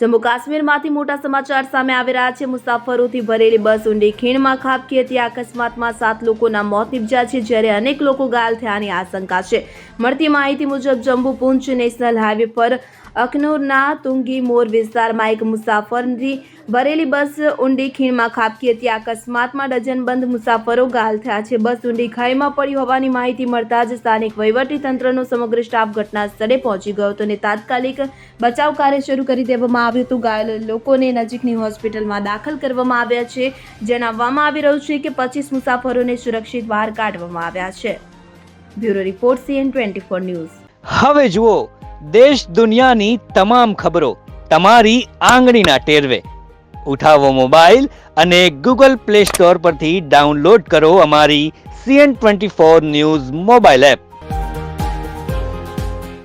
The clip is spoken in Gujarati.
જમ્મુ કાશ્મીરમાંથી મોટા સમાચાર સામે આવી રહ્યા છે. મુસાફરોથી ભરેલી બસ ઊંડી ખીણમાં ખાબકી હતી. અકસ્માતમાં સાત લોકોના મોત નિપજ્યા છે, જ્યારે અનેક લોકો ઘાયલ થયાની આશંકા છે. મળતી માહિતી મુજબ, જમ્મુ પૂંચ નેશનલ હાઈવે પર અખનૂરના તુંગી મોર વિસ્તારમાં એક મુસાફરની ભરેલી બસ ઊંડી ખીણમાં ખાબકી હતી. અકસ્માતમાં ડઝનબંધ મુસાફરો ઘાયલ થયા છે. બસ ઊંડી ખાઈમાં પડી હોવાની માહિતી મળતા જ સ્થાનિક વહીવટી તંત્રનો સમગ્ર સ્ટાફ ઘટના સ્થળે પહોંચી ગયો હતો અને તાત્કાલિક બચાવ કાર્ય શરૂ કરી દેવામાં આવ્યું હતું. ઘાયલ લોકોને નજીકની હોસ્પિટલમાં દાખલ કરવામાં આવ્યા છે. જણાવવામાં આવી રહ્યું છે કે પચીસ મુસાફરોને સુરક્ષિત બહાર કાઢવામાં આવ્યા છે. Bureau report CN twenty four news. હવે જુઓ, દેશ દુનિયાની તમામ ખબરો તમારી આંગળીના ટેરવે. ઉઠાવો મોબાઈલ અને ગૂગલ પ્લે સ્ટોર પરથી ડાઉનલોડ કરો અમારી CN twenty four news mobile app.